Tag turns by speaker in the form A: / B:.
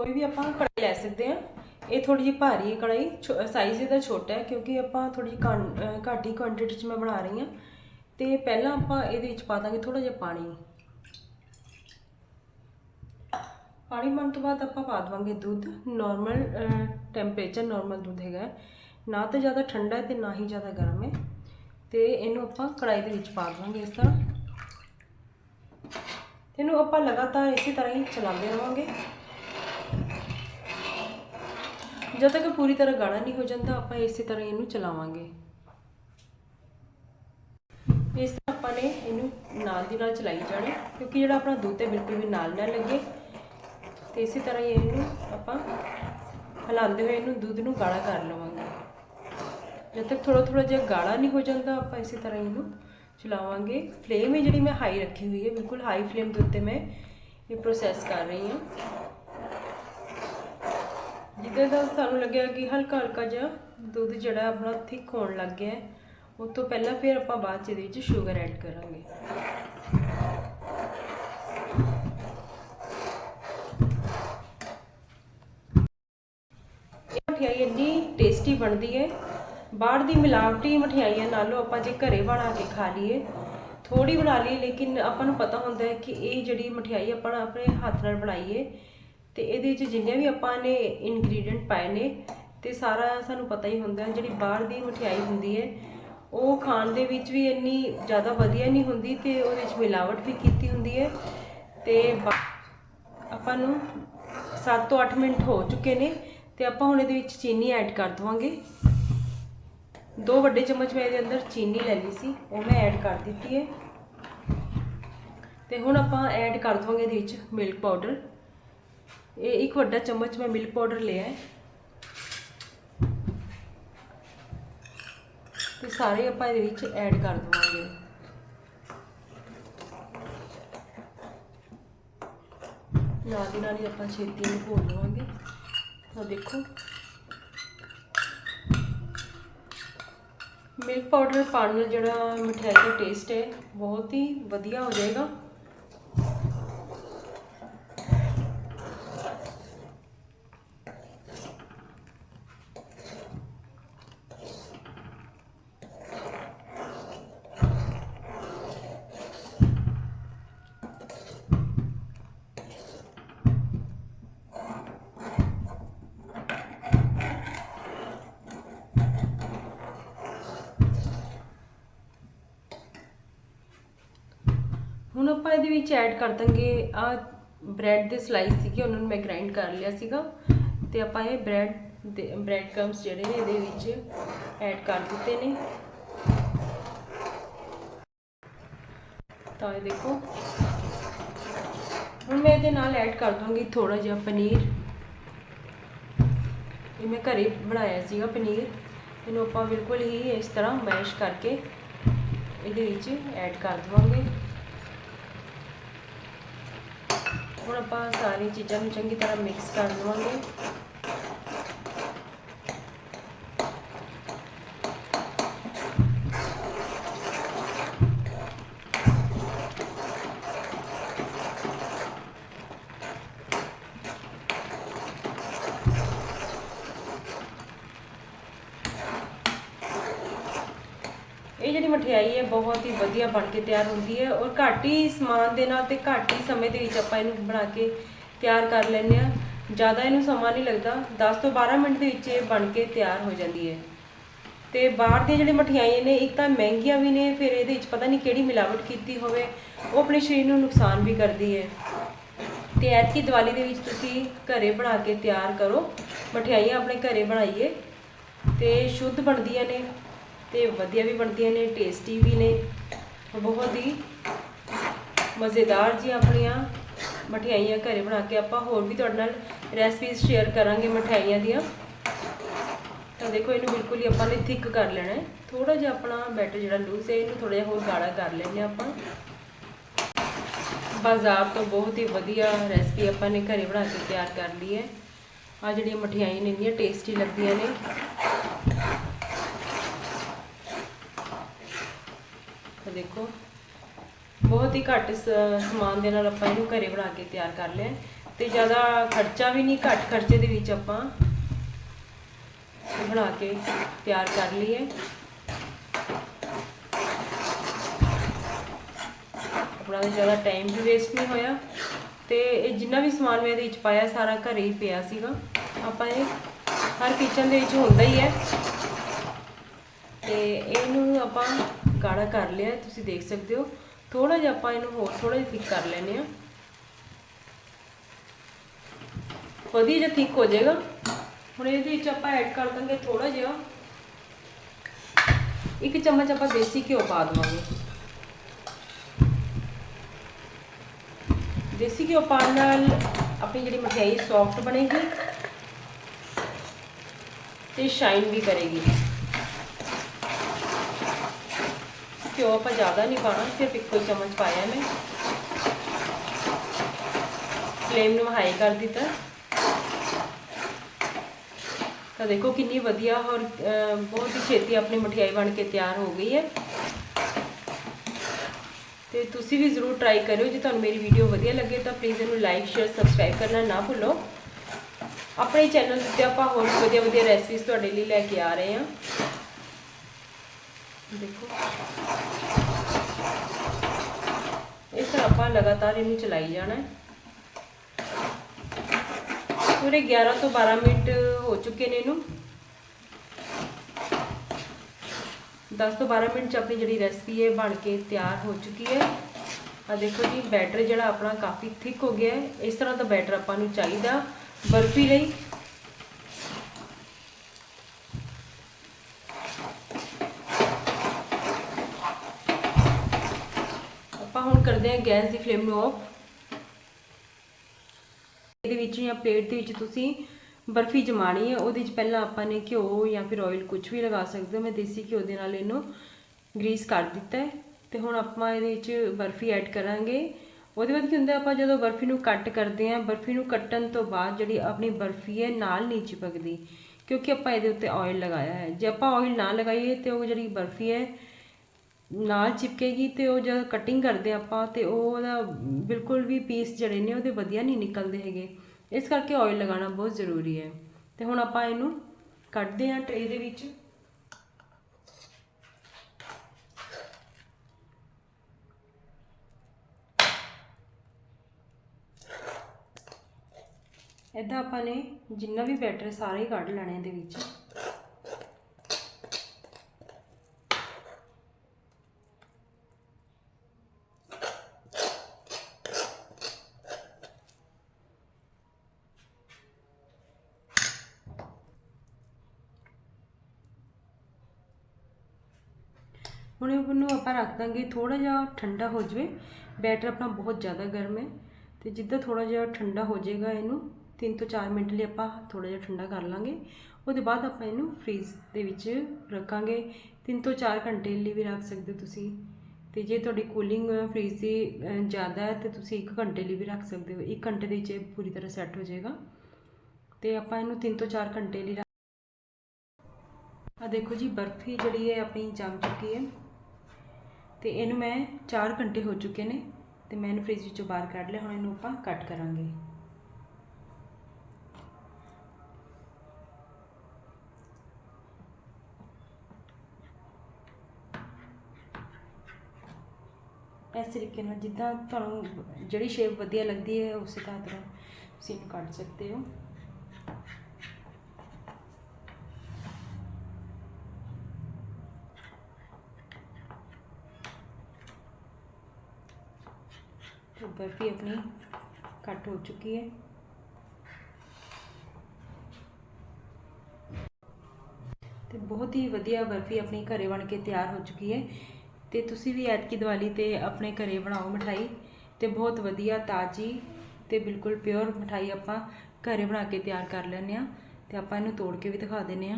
A: ਕੋਈ ਵੀ ਆਪਾਂ ਕੜਾਈ ਲੈ ਸਕਦੇ ਆ ਇਹ ਥੋੜੀ ਜਿਹੀ ਭਾਰੀ ਹੈ ਕੜਾਈ ਸਾਈਜ਼ ਇਹਦਾ ਛੋਟਾ ਹੈ ਕਿਉਂਕਿ ਆਪਾਂ ਥੋੜੀ ਜਿਹੀ ਕਾਂ- ਘੱਟ ਹੀ ਕੁਆਂਟੀਟੀ 'ਚ ਮੈਂ ਬਣਾ ਰਹੀ ਹਾਂ। ਤੇ ਪਹਿਲਾਂ ਆਪਾਂ ਇਹਦੇ ਵਿੱਚ ਪਾ ਦਾਂਗੇ ਥੋੜਾ ਜਿਹਾ ਪਾਣੀ। ਪਾਣੀ ਪਾਉਣ ਤੋਂ ਬਾਅਦ ਆਪਾਂ ਪਾ ਦਵਾਂਗੇ ਦੁੱਧ। ਨਾਰਮਲ ਟੈਂਪਰੇਚਰ ਨਾਰਮਲ ਦੁੱਧ ਹੈਗਾ ਹੈ। ਨਾ ਤਾਂ ਜ਼ਿਆਦਾ ਠੰਡਾ ਹੈ ਤੇ ਨਾ ਹੀ ਜ਼ਿਆਦਾ ਗਰਮ ਹੈ। ਤੇ ਇਹਨੂੰ ਆਪਾਂ ਕੜਾਈ ਦੇ ਵਿੱਚ ਪਾ ਦਵਾਂਗੇ ਇਸ ਤਰ੍ਹਾਂ। ਇਹਨੂੰ ਆਪਾਂ ਲਗਾਤਾਰ ਇਸੇ ਤਰ੍ਹਾਂ ਹੀ ਚਲਾਉਂਦੇ ਰਹਾਂਗੇ ਜਦ ਤੱਕ ਪੂਰੀ ਤਰ੍ਹਾਂ ਗਾੜਾ ਨਹੀਂ ਹੋ ਜਾਂਦਾ, ਆਪਾਂ ਇਸੇ ਤਰ੍ਹਾਂ ਇਹਨੂੰ ਚਲਾਵਾਂਗੇ। ਇਸ ਤਰ੍ਹਾਂ ਆਪਾਂ ਨੇ ਇਹਨੂੰ ਨਾਲ ਦੀ ਨਾਲ ਚਲਾਈ ਜਾਣਾ, ਕਿਉਂਕਿ ਜਿਹੜਾ ਆਪਣਾ ਦੁੱਧ ਹੈ, ਬਿਲਕੁਲ ਵੀ ਨਾਲ ਨਾ ਲੱਗੇ। ਤੇ ਇਸੇ ਤਰ੍ਹਾਂ ਹੀ ਇਹਨੂੰ ਆਪਾਂ ਹਿਲਾਉਂਦੇ ਹੋਏ ਇਹਨੂੰ ਦੁੱਧ ਨੂੰ ਗਾੜਾ ਕਰ ਲਵਾਂਗੇ। ਜਦ ਤੱਕ ਥੋੜਾ ਥੋੜਾ ਜਿਹਾ ਗਾੜਾ ਨਹੀਂ ਹੋ ਜਾਂਦਾ, ਆਪਾਂ ਇਸੇ ਤਰ੍ਹਾਂ ਇਹਨੂੰ ਚਲਾਵਾਂਗੇ। ਫਲੇਮ ਹੈ ਜਿਹੜੀ ਮੈਂ ਹਾਈ ਰੱਖੀ ਹੋਈ ਹੈ, ਬਿਲਕੁਲ ਹਾਈ ਫਲੇਮ ਦੇ ਉੱਤੇ ਮੈਂ ਇਹ ਪ੍ਰੋਸੈਸ ਕਰ ਰਹੀ ਹਾਂ। ਜਿੱਦਾਂ ਦਾ ਸਾਨੂੰ ਲੱਗਿਆ ਕਿ ਹਲਕਾ ਹਲਕਾ ਜਿਹਾ ਦੁੱਧ ਜਿਹੜਾ ਆਪਣਾ ਥਿਕ ਹੋਣ ਲੱਗ ਗਿਆ ਹੈ। ਉਸ ਤੋਂ ਪਹਿਲਾਂ ਫਿਰ ਆਪਾਂ ਬਾਅਦ ਚ ਇਹਦੇ ਵਿੱਚ ਸ਼ੂਗਰ ਐਡ ਕਰਾਂਗੇ। ਇਹ ਮਠਿਆਈ ਇੰਨੀ ਟੇਸਟੀ ਬਣਦੀ ਹੈ। ਬਾਹਰ ਦੀ ਮਿਲਾਵਟੀ ਮਠਿਆਈਆਂ ਨਾਲੋਂ ਆਪਾਂ ਜੇ ਘਰੇ ਬਣਾ ਕੇ ਖਾ ਲਈਏ ਥੋੜੀ ਬਣਾ ਲਈ ਲੇਕਿਨ ਆਪਾਂ ਨੂੰ ਪਤਾ ਹੁੰਦਾ ਹੈ ਕਿ ਇਹ ਜਿਹੜੀ ਮਠਿਆਈ ਆਪਾਂ ਆਪਣੇ ਹੱਥ ਨਾਲ ਬਣਾਈਏ ਤੇ ਇਹਦੇ ਵਿੱਚ ਜਿੰਨੇ ਵੀ ਆਪਾਂ ਨੇ ਇਨਗਰੀਡੀਅੰਟ ਪਾਏ ਨੇ, ਤੇ ਸਾਰਾ ਸਾਨੂੰ ਪਤਾ ਹੀ ਹੁੰਦਾ, ਜਿਹੜੀ ਬਾਹਰ ਦੀ ਮਠਿਆਈ ਹੁੰਦੀ ਹੈ, ਉਹ ਖਾਣ ਦੇ ਵਿੱਚ ਵੀ ਇੰਨੀ ਜ਼ਿਆਦਾ ਵਧੀਆ ਨਹੀਂ ਹੁੰਦੀ ਤੇ ਉਹਦੇ ਵਿੱਚ ਮਿਲਾਵਟ ਵੀ ਕੀਤੀ ਹੁੰਦੀ ਹੈ। ਤੇ ਬਾ- ਆਪਾਂ ਨੂੰ 7 ਤੋਂ 8 ਮਿੰਟ ਹੋ ਚੁੱਕੇ ਨੇ, ਤੇ ਆਪਾਂ ਹੁਣ ਇਹਦੇ ਵਿੱਚ ਚੀਨੀ ਐਡ ਕਰ ਦਵਾਂਗੇ। ਦੋ ਵੱਡੇ ਚਮਚ ਮੈਂ ਇਹਦੇ ਅੰਦਰ ਚੀਨੀ ਲੈ ਲਈ ਸੀ, ਉਹ ਮੈਂ ਐਡ ਕਰ ਦਿੱਤੀ ਹੈ। ਤੇ ਹੁਣ ਆਪਾਂ ਐਡ ਕਰ ਦਵਾਂਗੇ ਇਹਦੇ ਵਿੱਚ ਮਿਲਕ ਪਾਊਡਰ ਇਹ ਇੱਕ ਵੱਡਾ ਚਮਚ ਮੈਂ ਮਿਲਕ ਪਾਊਡਰ ਲਿਆ ਹੈ। ਤੇ ਸਾਰੇ ਆਪਾਂ ਇਹਦੇ ਵਿੱਚ ਐਡ ਕਰ ਦਵਾਂਗੇ। ਨਾਲ ਦੀ ਨਾਲ ਹੀ ਆਪਾਂ ਛੇਤੀ ਇਹਨੂੰ ਭੁੰਨ ਲਵਾਂਗੇ। ਤਾਂ ਦੇਖੋ। ਮਿਲਕ ਪਾਊਡਰ ਪਾਉਣ ਨਾਲ ਜਿਹੜਾ ਮਿਠਾਈ ਦਾ ਟੇਸਟ ਹੈ, ਬਹੁਤ ਹੀ ਵਧੀਆ ਹੋ ਜਾਏਗਾ। ਆਪਾਂ ਇਹਦੇ ਵਿੱਚ ਐਡ ਕਰ ਦਾਂਗੇ, ਆ ਬ੍ਰੈਡ ਦੇ ਸਲਾਈਸ ਸੀਗੇ, ਉਹਨਾਂ ਨੂੰ ਮੈਂ ਗ੍ਰਾਈਂਡ ਕਰ ਲਿਆ ਸੀਗਾ। ਤੇ ਆਪਾਂ ਇਹ ਬ੍ਰੈਡ ਦੇ ਬ੍ਰੈਡ ਕਮਸ ਜਿਹੜੇ ਨੇ ਇਹਦੇ ਵਿੱਚ ਐਡ ਕਰ ਦਿੱਤੇ ਨੇ। ਤਾਂ ਇਹ ਦੇਖੋ। ਹੁਣ ਮੈਂ ਇਹਦੇ ਨਾਲ ਐਡ ਕਰ ਦੂੰਗੀ ਥੋੜਾ ਜਿਹਾ ਪਨੀਰ। ਇਹ ਮੈਂ ਘਰੇ ਬਣਾਇਆ ਸੀਗਾ ਪਨੀਰ। ਇਹਨੂੰ ਆਪਾਂ ਬਿਲਕੁਲ ਹੀ ਇਸ ਤਰ੍ਹਾਂ ਮੈਸ਼ ਕਰਕੇ ਇਹਦੇ ਵਿੱਚ ਐਡ ਕਰ ਦਵਾਂਗੇ। ਹੁਣ ਆਪਾਂ ਸਾਰੀ ਚੀਜ਼ਾਂ ਨੂੰ ਚੰਗੀ ਤਰ੍ਹਾਂ ਮਿਕਸ ਕਰ ਲਵਾਂਗੇ ਇਹ ਜਿਹੜੀ ਮਠਿਆਈ ਹੈ, ਬਹੁਤ ਹੀ ਵਧੀਆ ਬਣ ਕੇ ਤਿਆਰ ਹੁੰਦੀ ਹੈ ਔਰ ਘੱਟ ਹੀ ਸਮਾਨ ਦੇ ਨਾਲ ਤੇ ਘੱਟ ਹੀ ਸਮੇਂ ਦੇ ਵਿੱਚ ਆਪਾਂ ਇਹਨੂੰ ਬਣਾ ਕੇ ਤਿਆਰ ਕਰ ਲੈਂਦੇ ਆ ਜ਼ਿਆਦਾ ਇਹਨੂੰ ਸਮਾਂ ਨਹੀਂ ਲੱਗਦਾ 10 ਤੋਂ 12 ਮਿੰਟ ਦੇ ਵਿੱਚ ਇਹ ਬਣ ਕੇ ਤਿਆਰ ਹੋ ਜਾਂਦੀ ਹੈ। ਤੇ ਬਾਹਰ ਦੀਆਂ ਜਿਹੜੇ ਮਠਿਆਈਆਂ ਨੇ, ਇੱਕ ਤਾਂ ਮਹਿੰਗੀਆਂ ਵੀ ਨੇ, ਫਿਰ ਇਹਦੇ ਵਿੱਚ ਪਤਾ ਨਹੀਂ ਕਿਹੜੀ ਮਿਲਾਵਟ ਕੀਤੀ ਹੋਵੇ, ਉਹ ਆਪਣੇ ਸਰੀਰ ਨੂੰ ਨੁਕਸਾਨ ਵੀ ਕਰਦੀ ਹੈ। ਤੇ ਐਤਕੀ ਦੀਵਾਲੀ ਦੇ ਵਿੱਚ ਤੁਸੀਂ ਘਰੇ ਬਣਾ ਕੇ ਤਿਆਰ ਕਰੋ। ਮਠਿਆਈਆਂ ਆਪਣੇ ਘਰੇ ਬਣਾਈਏ ਤੇ ਸ਼ੁੱਧ ਬਣਦੀਆਂ ਨੇ। ਤੇ ਵਧੀਆ ਵੀ ਬਣਦੀਆਂ ਨੇ ਟੇਸਟੀ ਵੀ ਨੇ। ਬਹੁਤ ਹੀ ਮਜ਼ੇਦਾਰ ਜੀ ਆਪਣੀਆਂ ਮਠਿਆਈਆਂ ਘਰੇ ਬਣਾ ਕੇ ਆਪਾਂ ਹੋਰ ਵੀ ਤੁਹਾਡੇ ਨਾਲ ਰੈਸਪੀਜ਼ ਸ਼ੇਅਰ ਕਰਾਂਗੇ ਮਠਿਆਈਆਂ ਦੀਆਂ। ਤਾਂ ਦੇਖੋ, ਇਹਨੂੰ ਬਿਲਕੁਲ ਹੀ ਆਪਾਂ ਨੇ ਥਿੱਕ ਕਰ ਲੈਣਾ ਹੈ। ਥੋੜਾ ਜਿਹਾ ਆਪਣਾ ਬੈਟਰ ਜਿਹੜਾ ਲੂਜ਼ ਹੈ, ਇਹਨੂੰ ਥੋੜਾ ਜਿਹਾ ਹੋਰ ਗਾੜਾ ਕਰ ਲੈਣੇ ਆਪਾਂ। ਬਾਜ਼ਾਰ ਤੋਂ ਬਹੁਤ ਹੀ ਵਧੀਆ ਰੈਸਪੀ ਆਪਾਂ ਨੇ ਘਰੇ ਬਣਾ ਕੇ ਤਿਆਰ ਕਰ ਲਈ ਹੈ। ਆ ਜਿਹੜੀਆਂ ਮਠਿਆਈਆਂ ਨੇ, ਇੰਨੀਆਂ ਟੇਸਟੀ ਲੱਗਦੀਆਂ ਨੇ। ਦੇਖੋ, ਬਹੁਤ ਹੀ ਘੱਟ ਸ- ਸਮਾਨ ਦੇ ਨਾਲ ਆਪਾਂ ਇਹਨੂੰ ਘਰੇ ਬਣਾ ਕੇ ਤਿਆਰ ਕਰ ਲਿਆ। ਹੈ। ਤੇ ਜ਼ਿਆਦਾ ਖਰਚਾ ਵੀ ਨਹੀਂ, ਘੱਟ ਖਰਚੇ ਦੇ ਵਿੱਚ ਆਪਾਂ ਬਣਾ ਕੇ ਤਿਆਰ ਕਰ ਲਈਏ। ਆਪਣਾ ਜ਼ਿਆਦਾ ਟਾਈਮ ਵੀ ਵੇਸਟ ਨਹੀਂ ਹੋਇਆ। ਤੇ ਇਹ ਜਿੰਨਾ ਵੀ ਸਮਾਨ ਮੈਂ ਇਹਦੇ ਵਿੱਚ ਪਾਇਆ, ਸਾਰਾ ਘਰੇ ਹੀ ਪਿਆ ਸੀਗਾ। ਆਪਾਂ ਇਹ ਹਰ ਕਿਚਨ ਦੇ ਵਿੱਚ ਹੁੰਦਾ ਹੀ ਹੈ। ਤੇ ਇਹਨੂੰ ਆਪਾਂ ਗਾੜਾ ਕਰ ਲਿਆ, ਤੁਸੀਂ ਦੇਖ ਸਕਦੇ ਹੋ। ਥੋੜਾ ਜਿਹਾ ਆਪਾਂ ਇਹਨੂੰ ਹੋਰ ਥੋੜਾ ਜਿਹਾ ਥਿਕ ਕਰ ਲੈਨੇ ਆ ਵਧੀਆ ਜਿਹਾ ਥਿਕ ਹੋ ਜਾਏਗਾ। ਹੁਣ ਇਹਦੇ ਵਿੱਚ ਆਪਾਂ ਐਡ ਕਰ ਦਾਂਗੇ ਥੋੜਾ ਜਿਹਾ। ਇੱਕ ਚਮਚ ਆਪਾਂ ਦੇਸੀ ਘਿਓ ਪਾ ਦਵਾਂਗੇ। ਦੇਸੀ ਘਿਓ ਪਾਉਣ ਨਾਲ ਆਪਣੀ ਜਿਹੜੀ ਮਠਿਆਈ ਸੌਫਟ ਬਣੇਗੀ ਤੇ ਸ਼ਾਈਨ ਵੀ ਕਰੇਗੀ। ਘਿਓ ਆਪਾਂ ਜ਼ਿਆਦਾ ਨਹੀਂ ਪਾਣਾ ਸਿਰਫ ਇੱਕੋ ਹੀ ਚਮਚ ਪਾਇਆ ਮੈਂ। ਫਲੇਮ ਨੂੰ ਹਾਈ ਕਰ ਦਿੱਤਾ। ਤਾਂ ਦੇਖੋ ਕਿੰਨੀ ਵਧੀਆ ਔਰ ਬਹੁਤ ਹੀ ਛੇਤੀ ਆਪਣੀ ਮਠਿਆਈ ਬਣ ਕੇ ਤਿਆਰ ਹੋ ਗਈ ਹੈ। ਤੇ ਤੁਸੀਂ ਵੀ ਜ਼ਰੂਰ ਟਰਾਈ ਕਰਿਓ, ਜੇ ਤੁਹਾਨੂੰ ਮੇਰੀ ਵੀਡੀਓ ਵਧੀਆ ਲੱਗੇ ਤਾਂ ਪਲੀਜ਼ ਇਹਨੂੰ ਲਾਈਕ ਸ਼ੇਅਰ ਸਬਸਕ੍ਰਾਈਬ ਕਰਨਾ ਨਾ ਭੁੱਲੋ। ਆਪਣੇ ਚੈਨਲ ਉੱਤੇ ਆਪਾਂ ਹੋਰ ਵਧੀਆ ਵਧੀਆ ਰੈਸਪੀਜ਼ ਤੁਹਾਡੇ ਲਈ ਲੈ ਕੇ ਆ ਰਹੇ ਹਾਂ। ਦੇਖੋ। ਇਸ ਤਰ੍ਹਾਂ ਆਪਾਂ ਲਗਾਤਾਰ ਇਹਨੂੰ ਚਲਾਈ ਜਾਣਾ ਹੈ। ਪੂਰੇ 11 ਤੋਂ 12 ਮਿੰਟ ਹੋ ਚੁੱਕੇ ਨੇ ਇਹਨੂੰ। 10 ਤੋਂ 12 ਮਿੰਟ ਚ ਆਪਣੀ ਜਿਹੜੀ ਰੈਸਪੀ ਹੈ ਬਣ ਕੇ ਤਿਆਰ ਹੋ ਚੁੱਕੀ ਹੈ। ਆ ਦੇਖੋ ਜੀ ਬੈਟਰ ਜਿਹੜਾ ਆਪਣਾ ਕਾਫੀ ਥਿਕ ਹੋ ਗਿਆ ਹੈ। ਇਸ ਤਰ੍ਹਾਂ ਦਾ ਬੈਟਰ ਆਪਾਂ ਨੂੰ ਚਾਹੀਦਾ ਬਰਫੀ ਲਈ ਆਪਾਂ ਹੁਣ ਕਰਦੇ ਹਾਂ ਗੈਸ ਦੀ ਫਲੇਮ ਨੂੰ ਆਫ ਇਹਦੇ ਵਿੱਚ ਜਾਂ ਪਲੇਟ ਦੇ ਵਿੱਚ ਤੁਸੀਂ ਬਰਫੀ ਜਮਾਣੀ ਹੈ, ਉਹਦੇ ਵਿੱਚ ਪਹਿਲਾਂ ਆਪਾਂ ਨੇ ਘਿਓ ਜਾਂ ਫਿਰ ਆਇਲ ਕੁਝ ਵੀ ਲਗਾ ਸਕਦੇ ਹੋ। ਮੈਂ ਦੇਸੀ ਘਿਓ ਦੇ ਨਾਲ ਇਹਨੂੰ ਗਰੀਸ ਕਰ ਦਿੱਤਾ ਹੈ। ਤੇ ਹੁਣ ਆਪਾਂ ਇਹਦੇ ਵਿੱਚ ਬਰਫੀ ਐਡ ਕਰਾਂਗੇ। ਉਹਦੇ ਬਾਅਦ ਕੀ ਹੁੰਦਾ, ਆਪਾਂ ਜਦੋਂ ਬਰਫੀ ਨੂੰ ਕੱਟ ਕਰਦੇ ਹਾਂ, ਬਰਫੀ ਨੂੰ ਕੱਟਣ ਤੋਂ ਬਾਅਦ ਜਿਹੜੀ ਆਪਣੀ ਬਰਫੀ ਹੈ, ਨਾਲ ਨਹੀਂ ਚਿਪਕਦੀ। ਕਿਉਂਕਿ ਆਪਾਂ ਇਹਦੇ ਉੱਤੇ ਆਇਲ ਲਗਾਇਆ ਹੈ। ਜੇ ਆਪਾਂ ਆਇਲ ਨਾ ਲਗਾਈਏ ਤੇ ਉਹ ਜਿਹੜੀ ਬਰਫੀ ਹੈ ਨਾਲ ਚਿਪਕੇਗੀ ਤੇ ਉਹ ਜਦ ਕਟਿੰਗ ਕਰਦੇ ਆਪਾਂ ਤੇ ਉਹ ਉਹਦਾ ਬਿਲਕੁਲ ਵੀ ਪੀਸ ਜਿਹੜੇ ਨੇ ਉਹਦੇ ਵਧੀਆ ਨਹੀਂ ਨਿਕਲਦੇ ਹੈਗੇ। ਇਸ ਕਰਕੇ ਆਇਲ ਲਗਾਉਣਾ ਬਹੁਤ ਜ਼ਰੂਰੀ ਹੈ। ਤੇ ਹੁਣ ਆਪਾਂ ਇਹਨੂੰ ਕੱਢਦੇ ਹਾਂ ਟਰੇ ਦੇ ਵਿੱਚ। ਇਦਾਂ ਆਪਾਂ ਨੇ ਜਿੰਨਾ ਵੀ ਬੈਟਰ ਸਾਰੇ ਹੀ ਕੱਢ ਲੈਣੇ ਇਹਦੇ ਵਿੱਚ। ਹੁਣ ਇਹਨੂੰ ਆਪਾਂ ਰੱਖ ਦਾਂਗੇ ਥੋੜਾ ਜਿਹਾ ਠੰਡਾ ਹੋ ਜਾਵੇ। ਬੈਟਰ ਆਪਣਾ ਬਹੁਤ ਜ਼ਿਆਦਾ ਗਰਮ ਹੈ। ਤੇ ਜਿੱਦਾਂ ਥੋੜਾ ਜਿਹਾ ਠੰਡਾ ਹੋ ਜਾਏਗਾ ਇਹਨੂੰ 3 ਤੋਂ 4 ਮਿੰਟ ਲਈ ਆਪਾਂ ਥੋੜਾ ਜਿਹਾ ਠੰਡਾ ਕਰ ਲਾਂਗੇ। ਉਹਦੇ ਬਾਅਦ ਆਪਾਂ ਇਹਨੂੰ ਫ੍ਰੀਜ਼ ਦੇ ਵਿੱਚ ਰੱਖਾਂਗੇ। 3 ਤੋਂ 4 ਘੰਟੇ ਲਈ ਵੀ ਰੱਖ ਸਕਦੇ ਹੋ ਤੁਸੀਂ। ਤੇ ਜੇ ਤੁਹਾਡੀ ਕੂਲਿੰਗ ਫ੍ਰੀਜ਼ ਦੀ ਜ਼ਿਆਦਾ ਹੈ, ਤੇ ਤੁਸੀਂ 1 ਘੰਟੇ ਲਈ ਵੀ ਰੱਖ ਸਕਦੇ ਹੋ। 1 ਘੰਟੇ ਦੇ ਵਿੱਚ ਇਹ ਪੂਰੀ ਤਰ੍ਹਾਂ ਸੈੱਟ ਹੋ ਜਾਏਗਾ। ਤੇ ਆਪਾਂ ਇਹਨੂੰ 3 ਤੋਂ 4 ਘੰਟੇ ਲਈ ਆ ਦੇਖੋ ਜੀ, ਬਰਫੀ ਜਿਹੜੀ ਹੈ ਆਪਣੀ ਜੰਮ ਚੁੱਕੀ ਹੈ। ਤੇ ਇਹਨੂੰ ਮੈਂ 4 ਘੰਟੇ ਹੋ ਚੁੱਕੇ ਨੇ ਤੇ ਮੈਂ ਇਹਨੂੰ ਫ੍ਰਿਜ ਵਿੱਚੋਂ ਬਾਹਰ ਕੱਢ ਲਿਆ, ਹੁਣ ਇਹਨੂੰ ਆਪਾਂ ਕੱਟ ਕਰਾਂਗੇ। ਇਸ ਤਰੀਕੇ ਨਾਲ ਜਿੱਦਾਂ ਤੁਹਾਨੂੰ ਜਿਹੜੀ ਸ਼ੇਪ ਵਧੀਆ ਲੱਗਦੀ ਹੈ, ਉਸੇ ਤਰ੍ਹਾਂ ਤੁਸੀਂ ਇਹਨੂੰ ਕੱਟ ਸਕਦੇ ਹੋ। बर्फ़ी अपनी कट हो चुकी है ਤੇ ਬਹੁਤ ਹੀ ਵਧੀਆ ਬਰਫੀ ਆਪਣੀ ਘਰੇ ਬਣ ਕੇ ਤਿਆਰ ਹੋ ਚੁੱਕੀ ਹੈ ਤੇ ਤੁਸੀਂ ਵੀ ਐਤਕੀ ਦੀਵਾਲੀ ਤੇ ਆਪਣੇ ਘਰੇ ਬਣਾਓ ਮਠਾਈ ਤੇ ਬਹੁਤ ਵਧੀਆ ਤਾਜ਼ੀ ਤੇ ਬਿਲਕੁਲ ਪਿਓਰ ਮਠਾਈ ਆਪਾਂ ਘਰੇ ਬਣਾ ਕੇ ਤਿਆਰ ਕਰ ਲੈਂਦੇ ਆ ਤੇ ਆਪਾਂ ਇਹਨੂੰ ਤੋੜ ਕੇ ਵੀ ਦਿਖਾ ਦਿੰਨੇ ਆ